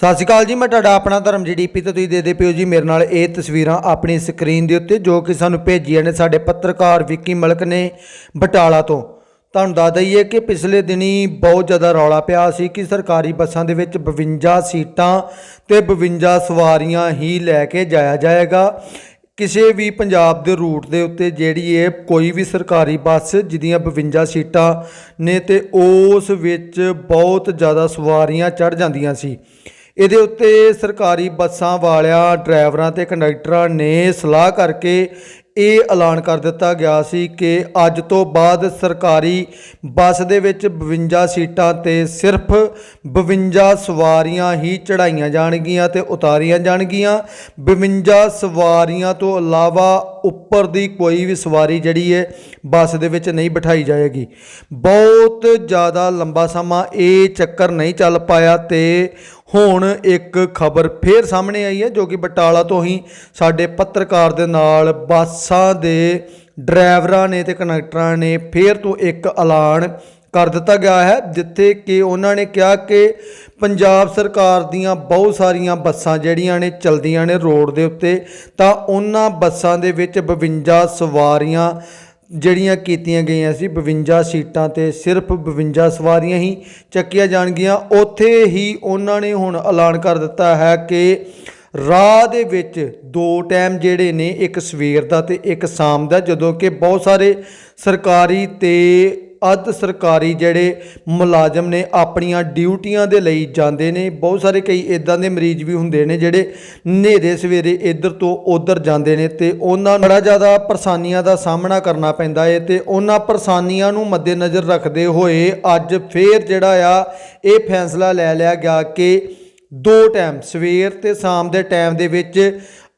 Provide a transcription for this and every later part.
ਸਤਿ ਸ਼੍ਰੀ ਅਕਾਲ ਜੀ, ਮੈਂ ਤੁਹਾਡਾ ਆਪਣਾ ਧਰਮ ਜੀਡੀਪੀ ਤੇ ਤੁਸੀਂ ਦੇਦੇ ਪਿਓ ਜੀ। ਮੇਰੇ ਨਾਲ ਇਹ ਤਸਵੀਰਾਂ ਆਪਣੀ ਸਕਰੀਨ ਦੇ ਉੱਤੇ ਜੋ ਕਿ ਸਾਨੂੰ ਭੇਜੀਆਂ ਨੇ ਸਾਡੇ ਪੱਤਰਕਾਰ ਵਿੱਕੀ ਮਲਕ ਨੇ ਬਟਾਲਾ ਤੋਂ। ਤੁਹਾਨੂੰ ਦੱਸ ਦਈਏ ਕਿ ਪਿਛਲੇ ਦਿਨੀ ਬਹੁਤ ਜ਼ਿਆਦਾ ਰੌਲਾ ਪਿਆ ਸੀ ਕਿ ਸਰਕਾਰੀ ਬੱਸਾਂ ਦੇ ਵਿੱਚ 52 ਸੀਟਾਂ ਤੇ 52 ਸਵਾਰੀਆਂ ਹੀ ਲੈ ਕੇ ਜਾਇਆ ਜਾਏਗਾ। ਕਿਸੇ ਵੀ ਪੰਜਾਬ ਦੇ ਰੂਟ ਦੇ ਉੱਤੇ ਜਿਹੜੀ ਇਹ ਕੋਈ ਵੀ ਸਰਕਾਰੀ ਬੱਸ ਜਿਹਦੀਆਂ 52 ਸੀਟਾਂ ਨੇ ਤੇ ਉਸ ਵਿੱਚ ਬਹੁਤ ਜ਼ਿਆਦਾ ਸਵਾਰੀਆਂ ਚੜ ਜਾਂਦੀਆਂ ਸੀ। ਇਹਦੇ ਉੱਤੇ ਸਰਕਾਰੀ ਬੱਸਾਂ ਵਾਲਿਆਂ, ਡਰਾਈਵਰਾਂ ਤੇ ਕੰਡਕਟਰਾਂ ਨੇ ਸਲਾਹ ਕਰਕੇ ਇਹ ਐਲਾਨ ਕਰ ਦਿੱਤਾ ਗਿਆ ਸੀ ਕਿ ਅੱਜ ਤੋਂ ਬਾਅਦ ਸਰਕਾਰੀ ਬੱਸ ਦੇ ਵਿੱਚ 52 ਸੀਟਾਂ ਤੇ ਸਿਰਫ 52 ਸਵਾਰੀਆਂ ਹੀ ਚੜਾਈਆਂ ਜਾਣਗੀਆਂ ਤੇ ਉਤਾਰੀਆਂ ਜਾਣਗੀਆਂ। 52 ਸਵਾਰੀਆਂ ਤੋਂ ਇਲਾਵਾ ਉੱਪਰ ਦੀ ਕੋਈ ਵੀ ਸਵਾਰੀ ਜਿਹੜੀ ਹੈ, ਬੱਸ ਦੇ ਵਿੱਚ ਨਹੀਂ ਬਿਠਾਈ ਜਾਏਗੀ। ਬਹੁਤ ਜ਼ਿਆਦਾ ਲੰਬਾ ਸਮਾਂ ਇਹ ਚੱਕਰ ਨਹੀਂ ਚੱਲ ਪਾਇਆ ਤੇ ਹੁਣ ਇੱਕ ਖਬਰ ਫੇਰ ਸਾਹਮਣੇ ਆਈ ਹੈ, ਜੋ ਕਿ ਬਟਾਲਾ ਤੋਂ ਹੀ ਸਾਡੇ ਪੱਤਰਕਾਰ ਦੇ ਨਾਲ ਬੱਸਾਂ ਦੇ ਡਰਾਈਵਰਾਂ ਨੇ ਤੇ ਕੰਡਕਟਰਾਂ ਨੇ ਫੇਰ ਤੋਂ ਇੱਕ ਐਲਾਨ ਕਰ ਦਿੱਤਾ ਗਿਆ ਹੈ, ਜਿੱਥੇ ਕਿ ਉਹਨਾਂ ਨੇ ਕਿਹਾ ਕਿ ਪੰਜਾਬ ਸਰਕਾਰ ਦੀਆਂ ਬਹੁਤ ਸਾਰੀਆਂ ਬੱਸਾਂ ਜਿਹੜੀਆਂ ਨੇ ਚਲਦੀਆਂ ਨੇ ਰੋਡ ਦੇ ਉੱਤੇ, ਤਾਂ ਉਹਨਾਂ ਬੱਸਾਂ ਦੇ ਵਿੱਚ 52 ਸਵਾਰੀਆਂ ਜਿਹੜੀਆਂ ਕੀਤੀਆਂ ਗਈਆਂ ਸੀ 52 ਸੀਟਾਂ ਤੇ ਸਿਰਫ 52 ਸਵਾਰੀਆਂ ਹੀ ਚੱਕੀਆਂ ਜਾਣਗੀਆਂ। ਉੱਥੇ ਹੀ ਉਹਨਾਂ ਨੇ ਹੁਣ ਐਲਾਨ ਕਰ ਦਿੱਤਾ ਹੈ ਕਿ ਰਾਹ ਦੇ ਵਿੱਚ ਦੋ ਟਾਈਮ ਜਿਹੜੇ ਨੇ, ਇੱਕ ਸਵੇਰ ਦਾ ਤੇ ਇੱਕ ਸ਼ਾਮ ਦਾ, ਜਦੋਂ ਕਿ ਬਹੁਤ ਸਾਰੇ ਸਰਕਾਰੀ ਤੇ ਅੱਧ ਸਰਕਾਰੀ ਜਿਹੜੇ ਮੁਲਾਜ਼ਮ ਨੇ ਆਪਣੀਆਂ ਡਿਊਟੀਆਂ ਦੇ ਲਈ ਜਾਂਦੇ ਨੇ, ਬਹੁਤ ਸਾਰੇ ਕਈ ਇਦਾਂ ਦੇ ਮਰੀਜ਼ ਵੀ ਹੁੰਦੇ ਨੇ ਜਿਹੜੇ ਨੇਰੇ ਸਵੇਰੇ ਇੱਧਰ ਤੋਂ ਉੱਧਰ ਜਾਂਦੇ ਨੇ ਤੇ ਉਹਨਾਂ ਨੂੰ ਬੜਾ ਜ਼ਿਆਦਾ ਪਰੇਸ਼ਾਨੀਆਂ ਦਾ ਸਾਹਮਣਾ ਕਰਨਾ ਪੈਂਦਾ ਹੈ ਤੇ ਉਹਨਾਂ ਪਰੇਸ਼ਾਨੀਆਂ ਨੂੰ ਮੱਦੇਨਜ਼ਰ ਰੱਖਦੇ ਹੋਏ ਅੱਜ ਫੇਰ ਜਿਹੜਾ ਆ, ਇਹ ਫੈਸਲਾ ਲੈ ਲਿਆ ਗਿਆ ਕਿ ਦੋ ਟਾਈਮ ਸਵੇਰ ਤੇ ਸ਼ਾਮ ਦੇ ਟਾਈਮ ਦੇ ਵਿੱਚ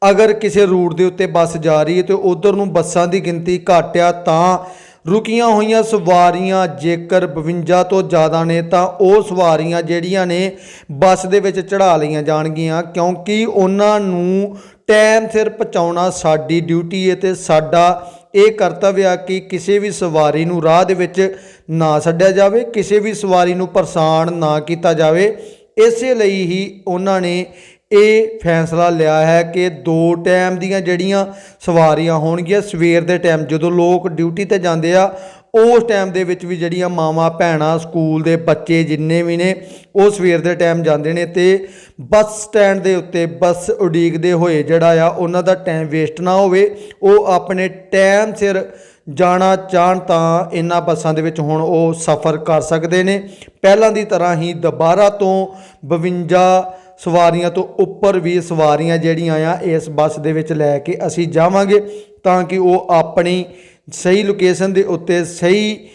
ਅਗਰ ਕਿਸੇ ਰੂਟ ਦੇ ਉੱਤੇ ਬੱਸ ਜਾ ਰਹੀ ਹੈ ਤੇ ਉਧਰ ਨੂੰ ਬੱਸਾਂ ਦੀ ਗਿਣਤੀ ਘੱਟ ਆ ਤਾਂ ਰੁਕੀਆਂ ਹੋਈਆਂ ਸਵਾਰੀਆਂ ਜੇਕਰ 52 ਤੋਂ ਜ਼ਿਆਦਾ ਨੇ ਤਾਂ ਉਹ ਸਵਾਰੀਆਂ ਜਿਹੜੀਆਂ ਨੇ ਬੱਸ ਦੇ ਵਿੱਚ ਚੜਾ ਲਈਆਂ ਜਾਣਗੀਆਂ, ਕਿਉਂਕਿ ਉਹਨਾਂ ਨੂੰ ਟਾਈਮ ਸਿਰ ਪਹੁੰਚਾਉਣਾ ਸਾਡੀ ਡਿਊਟੀ ਹੈ ਤੇ ਸਾਡਾ ਇਹ ਕਰਤਵ ਆ ਕਿ ਕਿਸੇ ਵੀ ਸਵਾਰੀ ਨੂੰ ਰਾਹ ਦੇ ਵਿੱਚ ਨਾ ਛੱਡਿਆ ਜਾਵੇ, ਕਿਸੇ ਵੀ ਸਵਾਰੀ ਨੂੰ ਪਰੇਸ਼ਾਨ ਨਾ ਕੀਤਾ ਜਾਵੇ। ਇਸੇ ਲਈ ਹੀ ਉਹਨਾਂ ਨੇ ਇਹ ਫੈਸਲਾ ਲਿਆ ਹੈ ਕਿ ਦੋ ਟਾਈਮ ਦੀਆਂ ਜਿਹੜੀਆਂ ਸਵਾਰੀਆਂ ਹੋਣਗੀਆਂ, ਸਵੇਰ ਦੇ ਟਾਈਮ ਜਦੋਂ ਲੋਕ ਡਿਊਟੀ ਤੇ ਜਾਂਦੇ ਆ, ਉਸ ਟਾਈਮ ਦੇ ਵਿੱਚ ਵੀ ਜਿਹੜੀਆਂ ਮਾਵਾਂ, ਭੈਣਾਂ, ਸਕੂਲ ਦੇ ਬੱਚੇ ਜਿੰਨੇ ਵੀ ਨੇ, ਉਹ ਸਵੇਰ ਦੇ ਟਾਈਮ ਜਾਂਦੇ ਨੇ ਤੇ ਬੱਸ ਸਟੈਂਡ ਦੇ ਉੱਤੇ, ਬੱਸ ਉਡੀਕਦੇ ਹੋਏ ਜਿਹੜਾ ਆ, ਉਹਨਾਂ ਦਾ ਟਾਈਮ ਵੇਸਟ ਨਾ ਹੋਵੇ, ਉਹ ਆਪਣੇ ਟਾਈਮ ਸਿਰ ਜਾਣਾ ਚਾਹਣ ਤਾਂ ਇਹਨਾਂ ਬੱਸਾਂ ਦੇ ਵਿੱਚ ਹੁਣ ਉਹ ਸਫ਼ਰ ਕਰ ਸਕਦੇ ਨੇ। ਪਹਿਲਾਂ ਦੀ ਤਰ੍ਹਾਂ ਹੀ ਦੁਬਾਰਾ ਤੋਂ 52 ਸਵਾਰੀਆਂ ਤੋਂ ਉੱਪਰ ਵੀ ਸਵਾਰੀਆਂ ਜਿਹੜੀਆਂ ਆ ਇਸ ਬੱਸ ਦੇ ਵਿੱਚ ਲੈ ਕੇ ਅਸੀਂ ਜਾਵਾਂਗੇ ਤਾਂ ਕਿ ਉਹ ਆਪਣੀ ਸਹੀ ਲੋਕੇਸ਼ਨ ਦੇ ਉੱਤੇ ਸਹੀ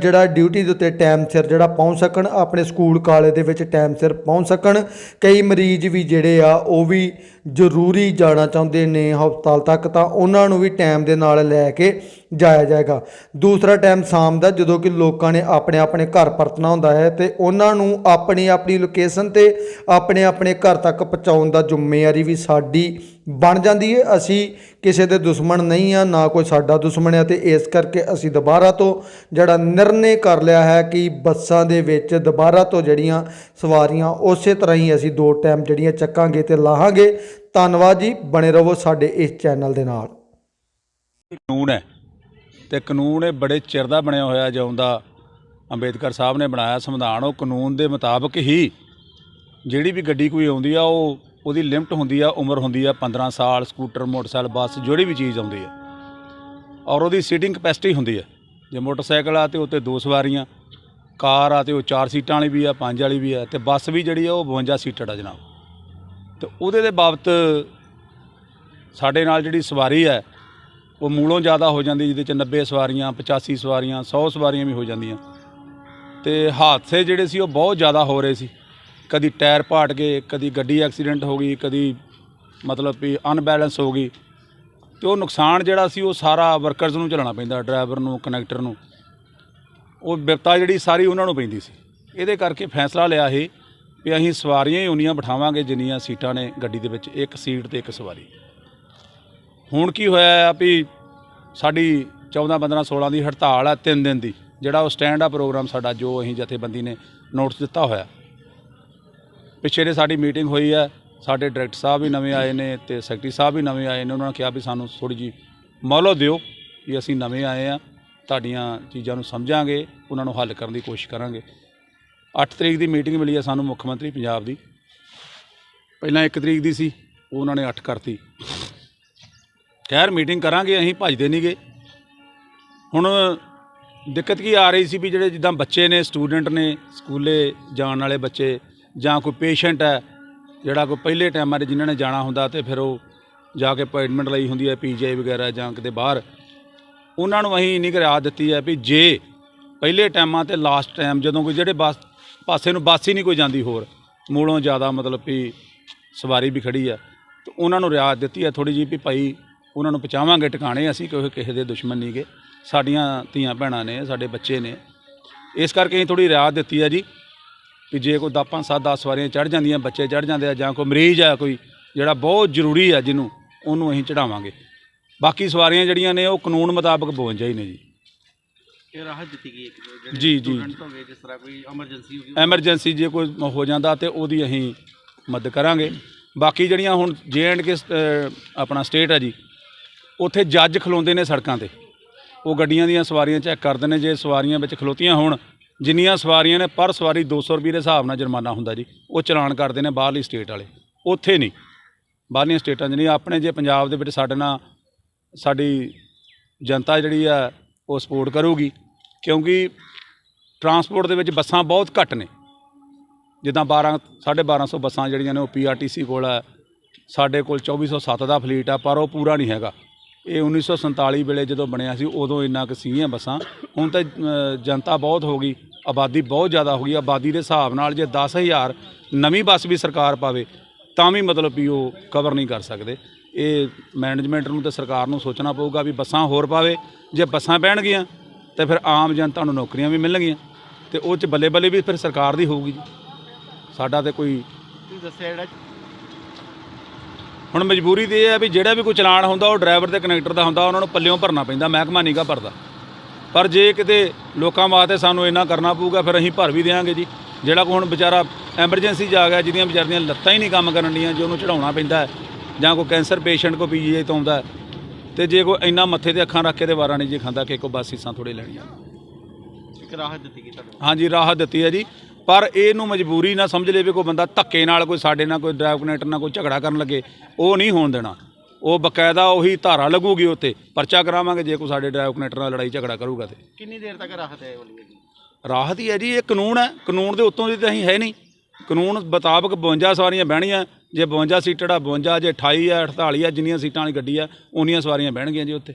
ਜਿਹੜਾ ਡਿਊਟੀ ਦੇ ਉੱਤੇ ਟਾਈਮ ਸਿਰ ਜਿਹੜਾ ਪਹੁੰਚ ਸਕਣ, ਆਪਣੇ ਸਕੂਲ ਕਾਲਜ ਦੇ ਵਿੱਚ ਟਾਈਮ ਸਿਰ ਪਹੁੰਚ ਸਕਣ। ਕਈ ਮਰੀਜ਼ ਵੀ ਜਿਹੜੇ ਆ ਉਹ ਵੀ ਜ਼ਰੂਰੀ ਜਾਣਾ ਚਾਹੁੰਦੇ ਨੇ ਹਸਪਤਾਲ ਤੱਕ, ਤਾਂ ਉਹਨਾਂ ਨੂੰ ਵੀ ਟਾਈਮ ਦੇ ਨਾਲ ਲੈ ਕੇ ਜਾਇਆ ਜਾਏਗਾ। ਦੂਸਰਾ ਟਾਈਮ ਸ਼ਾਮ ਦਾ, ਜਦੋਂ ਕਿ ਲੋਕਾਂ ਨੇ ਆਪਣੇ ਆਪਣੇ ਘਰ ਪਰਤਣਾ ਹੁੰਦਾ ਹੈ ਤੇ ਉਹਨਾਂ ਨੂੰ ਆਪਣੀ ਆਪਣੀ ਲੋਕੇਸ਼ਨ ਤੇ ਆਪਣੇ ਆਪਣੇ ਘਰ ਤੱਕ ਪਹੁੰਚਾਉਣ ਦਾ ਜ਼ਿੰਮੇਵਾਰੀ ਵੀ ਸਾਡੀ ਬਣ ਜਾਂਦੀ ਹੈ। ਅਸੀਂ ਕਿਸੇ ਦੇ ਦੁਸ਼ਮਣ ਨਹੀਂ ਆ ਨਾ ਕੋਈ ਸਾਡਾ ਦੁਸ਼ਮਣ ਹੈ ਤੇ ਇਸ ਕਰਕੇ ਅਸੀਂ ਦੁਬਾਰਾ ਤੋਂ ਜਿਹੜਾ ਨਿਰਣੇ ਕਰ ਲਿਆ ਹੈ ਕਿ ਬੱਸਾਂ ਦੇ ਵਿੱਚ ਦੁਬਾਰਾ ਤੋਂ ਜਿਹੜੀਆਂ ਸਵਾਰੀਆਂ, ਉਸੇ ਤਰ੍ਹਾਂ ਹੀ ਅਸੀਂ ਦੋ ਟਾਈਮ ਜਿਹੜੀਆਂ ਚੱਕਾਂਗੇ ਤੇ ਲਾਹਾਂਗੇ। ਧੰਨਵਾਦ ਜੀ, ਬਣੇ ਰਹੋ ਸਾਡੇ ਇਸ ਚੈਨਲ ਦੇ ਨਾਲ। ਕਾਨੂੰਨ ਹੈ ਤੇ ਕਾਨੂੰਨ ਇਹ ਬੜੇ ਚਿਰ ਦਾ ਬਣਿਆ ਹੋਇਆ ਜਿਉਂਦਾ ਅੰਬੇਦਕਰ ਸਾਹਿਬ ਨੇ ਬਣਾਇਆ ਸੰਵਿਧਾਨ, ਉਹ ਕਾਨੂੰਨ ਦੇ ਮੁਤਾਬਕ ਹੀ ਜਿਹੜੀ ਵੀ ਗੱਡੀ ਕੋਈ ਆਉਂਦੀ ਆ, ਉਹ ਉਹਦੀ ਲਿਮਟ ਹੁੰਦੀ ਆ, ਉਮਰ ਹੁੰਦੀ ਆ 15 ਸਾਲ, ਸਕੂਟਰ, ਮੋਟਰਸਾਈਕਲ, ਬੱਸ ਜਿਹੜੀ ਵੀ ਚੀਜ਼ ਆਉਂਦੀ ਆ। ਔਰ ਉਹਦੀ ਸੀਟਿੰਗ ਕਪੈਸਿਟੀ ਹੁੰਦੀ ਆ। ਜੇ ਮੋਟਰਸਾਈਕਲ ਆ ਤੇ ਉੱਤੇ ਦੋ ਸਵਾਰੀਆਂ, ਕਾਰ ਆ ਤੇ ਉਹ ਚਾਰ ਸੀਟਾਂ ਵਾਲੀ ਵੀ ਆ, ਪੰਜ ਵਾਲੀ ਵੀ ਆ, ਤੇ ਬੱਸ ਵੀ ਜਿਹੜੀ ਆ, ਉਹ 52 ਸੀਟਡ ਆ ਜਨਾਬ। ਤੇ ਉਹਦੇ ਦੇ ਬਾਬਤ ਸਾਡੇ ਨਾਲ ਜਿਹੜੀ ਸਵਾਰੀ ਹੈ, ਉਹ ਮੂਲੋਂ ਜ਼ਿਆਦਾ ਹੋ ਜਾਂਦੀ, ਜਿਹਦੇ ਚ 90 ਸਵਾਰੀਆਂ 85 ਸਵਾਰੀਆਂ 100 ਸਵਾਰੀਆਂ ਵੀ ਹੋ ਜਾਂਦੀਆਂ। ਤੇ ਹਾਦਸੇ ਜਿਹੜੇ ਸੀ, ਉਹ ਬਹੁਤ ਜ਼ਿਆਦਾ ਹੋ ਰਹੇ ਸੀ। ਕਦੀ ਟਾਇਰ ਪਾਟ ਗਏ, ਕਦੀ ਗੱਡੀ ਐਕਸੀਡੈਂਟ ਹੋ ਗਈ, ਕਦੀ ਮਤਲਬ ਵੀ ਅਨਬੈਲੈਂਸ ਹੋ ਗਈ। ਤੇ ਉਹ ਨੁਕਸਾਨ ਜਿਹੜਾ ਸੀ, ਉਹ ਸਾਰਾ ਵਰਕਰਸ ਨੂੰ ਝੱਲਣਾ ਪੈਂਦਾ, ਡਰਾਈਵਰ ਨੂੰ, ਕਨੈਕਟਰ ਨੂੰ। ਉਹ ਵਿਪਤਾ ਜਿਹੜੀ ਸਾਰੀ ਉਹਨਾਂ ਨੂੰ ਪੈਂਦੀ ਸੀ। ਇਹਦੇ ਕਰਕੇ ਫੈਸਲਾ ਲਿਆ ਸੀ ਵੀ ਅਸੀਂ ਸਵਾਰੀਆਂ ਹੀ ਉਨੀਆਂ ਬਿਠਾਵਾਂਗੇ ਜਿੰਨੀਆਂ ਸੀਟਾਂ ਨੇ ਗੱਡੀ ਦੇ ਵਿੱਚ, ਇੱਕ ਸੀਟ ਤੇ ਇੱਕ ਸਵਾਰੀ। ਹੁਣ ਕੀ ਹੋਇਆ ਆ ਵੀ ਸਾਡੀ 14 15 16 ਦੀ ਹੜਤਾਲ ਆ 3 ਦਿਨ ਦੀ, ਜਿਹੜਾ ਉਹ ਸਟੈਂਡ ਆ ਪ੍ਰੋਗਰਾਮ ਸਾਡਾ, ਜੋ ਅਸੀਂ ਜਥੇਬੰਦੀ ਨੇ ਨੋਟਿਸ ਦਿੱਤਾ ਹੋਇਆ। ਪਿੱਛੇ ਜੇ ਸਾਡੀ ਮੀਟਿੰਗ ਹੋਈ ਹੈ ਸਾਡੇ ਡਾਇਰੈਕਟਰ ਸਾਹਿਬ ਵੀ ਨਵੇਂ ਆਏ ਨੇ ਤੇ ਸੈਕਟਰੀ ਸਾਹਿਬ ਵੀ ਨਵੇਂ ਆਏ ਨੇ, ਉਹਨਾਂ ਨੇ ਕਿਹਾ ਵੀ ਸਾਨੂੰ ਥੋੜੀ ਜੀ ਮੌਲੋ ਦਿਓ ਵੀ ਅਸੀਂ ਨਵੇਂ ਆਏ ਆ, ਤੁਹਾਡੀਆਂ ਚੀਜ਼ਾਂ ਨੂੰ ਸਮਝਾਂਗੇ, ਉਹਨਾਂ ਨੂੰ ਹੱਲ ਕਰਨ ਦੀ ਕੋਸ਼ਿਸ਼ ਕਰਾਂਗੇ। 8 ਤਰੀਕ ਦੀ ਮੀਟਿੰਗ ਮਿਲੀ ਹੈ ਸਾਨੂੰ ਮੁੱਖ ਮੰਤਰੀ ਪੰਜਾਬ ਦੀ। ਪਹਿਲਾਂ 1 ਤਰੀਕ ਦੀ ਸੀ, ਉਹ ਉਹਨਾਂ ਨੇ 8 ਕਰਤੀ। ਖੈਰ, ਮੀਟਿੰਗ ਕਰਾਂਗੇ, ਅਸੀਂ ਭੱਜਦੇ ਨਹੀਂ ਨਹੀਂਗੇ ਹੁਣ ਦਿੱਕਤ ਕੀ ਆ ਰਹੀ ਸੀ ਵੀ ਜਿਹੜੇ ਜਿੱਦਾਂ ਬੱਚੇ ਨੇ, ਸਟੂਡੈਂਟ ਨੇ, ਸਕੂਲੇ ਜਾਣ ਵਾਲੇ ਬੱਚੇ, ਜਾਂ ਕੋਈ ਪੇਸ਼ੈਂਟ ਹੈ, ਜਿਹੜਾ ਕੋਈ ਪਹਿਲੇ ਟਾਈਮਾਂ 'ਤੇ ਜਿਨ੍ਹਾਂ ਨੇ ਜਾਣਾ ਹੁੰਦਾ ਤੇ ਫਿਰ ਉਹ ਜਾ ਕੇ ਅਪਾਇੰਟਮੈਂਟ ਲਈ ਹੁੰਦੀ ਹੈ, ਪੀਜੀਆਈ ਵਗੈਰਾ ਜਾਂ ਕਿਤੇ ਬਾਹਰ। ਉਹਨਾਂ ਨੂੰ ਅਸੀਂ ਇੰਨੀ ਕੁ ਰਿਆਇਤ ਦਿੱਤੀ ਹੈ ਵੀ ਜੇ ਪਹਿਲੇ ਟਾਈਮਾਂ ਤੇ ਲਾਸਟ ਟਾਈਮ ਜਦੋਂ ਕੋਈ ਜਿਹੜੇ ਬੱਸ ਪਾਸੇ ਨੂੰ ਬੱਸ ਹੀ ਨਹੀਂ ਕੋਈ ਜਾਂਦੀ ਹੋਰ। ਮੂਲੋਂ ਜ਼ਿਆਦਾ ਮਤਲਬ ਵੀ ਸਵਾਰੀ ਵੀ ਖੜੀ ਆ। ਤੇ ਉਹਨਾਂ ਨੂੰ ਰਿਆਤ ਦਿੱਤੀ ਹੈ ਥੋੜੀ ਜਿਹੀ ਵੀ ਭਾਈ ਉਹਨਾਂ ਨੂੰ ਪਹੁੰਚਾਵਾਂਗੇ, ਟਿਕਾਣੇ ਅਸੀਂ ਕੋਈ ਕਿਸੇ ਦੇ ਦੁਸ਼ਮਣ ਨਹੀਂਗੇ ਸਾਡੀਆਂ ਧੀਆਂ ਭੈਣਾਂ ਨੇ, ਸਾਡੇ ਬੱਚੇ ਨੇ। ਇਸ ਕਰਕੇ ਅਸੀਂ ਥੋੜੀ ਰਿਆਤ ਦਿੱਤੀ ਹੈ ਜੀ ਕਿ ਜੇ ਕੋਈ 10 5 7 10 ਸਵਾਰੀਆਂ ਚੜ ਜਾਂਦੀਆਂ, ਬੱਚੇ ਚੜ ਜਾਂਦੇ ਆ ਜਾਂ ਕੋਈ ਮਰੀਜ਼ ਆ ਕੋਈ, ਜਿਹੜਾ ਬਹੁਤ ਜ਼ਰੂਰੀ ਆ ਜਿਹਨੂੰ, ਉਹਨੂੰ ਅਸੀਂ ਚੜਾਵਾਂਗੇ ਬਾਕੀ ਸਵਾਰੀਆਂ ਜਿਹੜੀਆਂ ਨੇ ਉਹ ਕਾਨੂੰਨ ਮੁਤਾਬਕ 52 ਹੀ ਨੇ ਜੀ। ਇਹ ਰਾਹਤ ਦਿੱਤੀ ਗਈ ਇੱਕ ਜਿਹੜੇ ਜੀ, ਜੀ। student ਹੋਵੇ ਜਿਸ ਤਰ੍ਹਾਂ ਕੋਈ ਐਮਰਜੈਂਸੀ ਹੋ ਗਈ ਐਮਰਜੈਂਸੀ ਜੇ ਕੋਈ ਹੋ ਜਾਂਦਾ ਤੇ ਉਹਦੀ ਅਸੀਂ ਮਦਦ ਕਰਾਂਗੇ। ਬਾਕੀ ਜਿਹੜੀਆਂ ਹੁਣ ਜੇ ਐਂਡ ਕੇ ਆਪਣਾ ਸਟੇਟ ਹੈ ਜੀ ਉੱਥੇ ਜੱਜ ਖਲੋਂਦੇ ਨੇ ਸੜਕਾਂ ਤੇ। ਉਹ ਗੱਡੀਆਂ ਦੀਆਂ ਸਵਾਰੀਆਂ ਚੈੱਕ ਕਰਦੇ ਨੇ ਜੇ ਸਵਾਰੀਆਂ ਵਿੱਚ ਖਲੋਤੀਆਂ ਹੋਣ ਜਿੰਨੀਆਂ ਸਵਾਰੀਆਂ ਨੇ ਪਰ ਸਵਾਰੀ 200 ਰੁਪਏ ਦੇ ਹਿਸਾਬ ਨਾਲ ਜੁਰਮਾਨਾ ਹੁੰਦਾ ਜੀ ਉਹ ਚਲਾਨ ਕਰਦੇ ਨੇ ਬਾਹਰਲੀ ਸਟੇਟ ਵਾਲੇ। ਉੱਥੇ ਨਹੀਂ। ਬਾਹਰਲੀਆਂ ਸਟੇਟਾਂ 'ਚ ਨਹੀਂ। ਆਪਣੇ ਜੇ ਪੰਜਾਬ ਦੇ ਵਿੱਚ ਸਾਡੇ ਨਾਲ ਸਾਡੀ ਜਨਤਾ ਜਿਹੜੀ ਆ ਉਹ ਸਪੋਰਟ ਕਰੂਗੀ। ਕਿਉਂਕਿ ਟਰਾਂਸਪੋਰਟ ਦੇ ਵਿੱਚ ਬੱਸਾਂ ਬਹੁਤ ਘੱਟ ਨੇ। ਜਿੱਦਾਂ 12 1250 ਬੱਸਾਂ ਜਿਹੜੀਆਂ ਨੇ ਉਹ ਪੀਆਰਟੀਸੀ ਕੋਲ ਹੈ ਸਾਡੇ ਕੋਲ 2407 ਦਾ ਫਲੀਟ ਆ, ਪਰ ਉਹ ਪੂਰਾ ਨਹੀਂ ਹੈਗਾ। ਇਹ 1947 ਵੇਲੇ ਜਦੋਂ ਬਣਿਆ ਸੀ, ਉਦੋਂ ਇੰਨਾ ਕੁ ਸੀਗੀਆਂ ਬੱਸਾਂ। ਹੁਣ ਤਾਂ ਜਨਤਾ ਬਹੁਤ ਹੋ ਗਈ, ਆਬਾਦੀ ਬਹੁਤ ਜ਼ਿਆਦਾ ਹੋ ਗਈ। ਆਬਾਦੀ ਦੇ ਹਿਸਾਬ ਨਾਲ ਜੇ 10000 ਨਵੀਂ ਬੱਸ ਵੀ ਸਰਕਾਰ ਪਾਵੇ, ਤਾਂ ਵੀ ਮਤਲਬ ਵੀ ਉਹ ਕਵਰ ਨਹੀਂ ਕਰ ਸਕਦੇ। ਇਹ ਮੈਨੇਜਮੈਂਟ ਨੂੰ ਤੇ ਸਰਕਾਰ ਨੂੰ ਸੋਚਣਾ ਪਊਗਾ ਵੀ ਬੱਸਾਂ ਹੋਰ ਪਾਵੇ। ਜੇ ਬੱਸਾਂ ਪੈਣਗੀਆਂ ਤੇ ਫਿਰ ਆਮ ਜਨਤਾ ਨੂੰ ਨੌਕਰੀਆਂ ਵੀ ਮਿਲਣਗੀਆਂ ਤੇ ਉਹ ਚ ਬੱਲੇ ਬੱਲੇ ਵੀ ਫਿਰ ਸਰਕਾਰ ਦੀ ਹੋਊਗੀ ਜੀ। ਸਾਡਾ ਤੇ ਕੋਈ ਤੁਸੀਂ ਦੱਸਿਆ ਜਿਹੜਾ ਹੁਣ ਮਜਬੂਰੀ ਤੇ ਇਹ ਹੈ ਵੀ ਜਿਹੜਾ ਵੀ ਕੋਈ ਚਲਾਨ ਹੁੰਦਾ ਉਹ ਡਰਾਈਵਰ ਤੇ ਕਨੈਕਟਰ ਦਾ ਹੁੰਦਾ ਉਹਨਾਂ ਨੂੰ ਪੱਲਿਓਂ ਭਰਨਾ ਪੈਂਦਾ ਮਹਿਕਮਾ ਨਹੀਂਗਾ ਭਰਦਾ। ਪਰ ਜੇ ਕਿਤੇ ਲੋਕਾਂ ਵਾਸਤੇ ਸਾਨੂੰ ਇੰਨਾ ਕਰਨਾ ਪਊਗਾ ਫਿਰ ਅਸੀਂ ਭਰ ਵੀ ਦੇਵਾਂਗੇ ਜੀ। ਜਿਹੜਾ ਕੋਈ ਹੁਣ ਵਿਚਾਰਾ ਐਮਰਜੈਂਸੀ 'ਚ ਆ ਗਿਆ ਜਿਹਦੀਆਂ ਵਿਚਾਰੀਆਂ ਲੱਤਾਂ ਹੀ ਨਹੀਂ ਕੰਮ ਕਰਨ ਡੀਆਂ ਜੇ ਉਹਨੂੰ ਚੜਾਉਣਾ ਪੈਂਦਾ ਜਾਂ ਕੋਈ ਕੈਂਸਰ ਪੇਸ਼ੈਂਟ ਕੋ ਪੀਜੀਆਈ ਤੋਂ ਆਉਂਦਾ ਤੇ ਜੇ ਕੋਈ ਇੰਨਾ ਮੱਥੇ ਤੇ ਅੱਖਾਂ ਰੱਖ ਕੇ ਤੇ ਵਾਰਾ ਨਹੀਂ ਜੀ ਖਾਂਦਾ ਕਿ ਕੋ ਬਸ ਸੀਸਾਂ ਥੋੜੇ ਲੈਣੀਆਂ। ਇੱਕ ਰਾਹਤ ਦਿੱਤੀ ਗਈ ਤੁਹਾਨੂੰ ਹਾਂਜੀ ਰਾਹਤ ਦਿੱਤੀ ਹੈ ਜੀ। ਪਰ ਇਹਨੂੰ ਮਜਬੂਰੀ ਨਾ ਸਮਝ ਲਵੇ ਕੋਈ ਬੰਦਾ ਧੱਕੇ ਨਾਲ ਕੋਈ ਸਾਡੇ ਨਾਲ ਕੋਈ ਡਰਾਈਵ ਕਨੈਕਟਰ ਨਾਲ ਕੋਈ ਝਗੜਾ ਕਰਨ ਲੱਗੇ ਉਹ ਨਹੀਂ ਹੋਣ ਦੇਣਾ। ਉਹ ਬਕਾਇਦਾ ਉਹੀ ਧਾਰਾ ਲੱਗੂਗੀ ਉੱਤੇ ਪਰਚਾ ਕਰਾਵਾਂਗੇ ਜੇ ਕੋਈ ਸਾਡੇ ਡਰਾਈਵ ਕਨੈਕਟਰ ਨਾਲ ਲੜਾਈ ਝਗੜਾ ਕਰੂਗਾ ਤੇ। ਕਿੰਨੀ ਦੇਰ ਤੱਕ ਰਾਹਤ ਹੈ ਵਾਲੀ ਜੀ? ਰਾਹਤ ਹੀ ਹੈ ਜੀ ਇਹ ਕਾਨੂੰਨ ਹੈ। ਕਾਨੂੰਨ ਦੇ ਉੱਤੋਂ ਦੀ ਤਾਂ ਅਸੀਂ ਹੈ ਨਹੀਂ। ਕਾਨੂੰਨ ਮੁਤਾਬਕ 52 ਸਵਾਰੀਆਂ ਬਹਿਣੀਆਂ ਜੇ 52 ਸੀਟੜ ਆ 52 ਜੇ 28 ਆ 48 ਆ, ਜਿੰਨੀਆਂ ਸੀਟਾਂ ਵਾਲੀ ਗੱਡੀ ਆ, ਉਨੀਆਂ ਸਵਾਰੀਆਂ ਬਹਿਣਗੀਆਂ ਜੀ ਉੱਥੇ।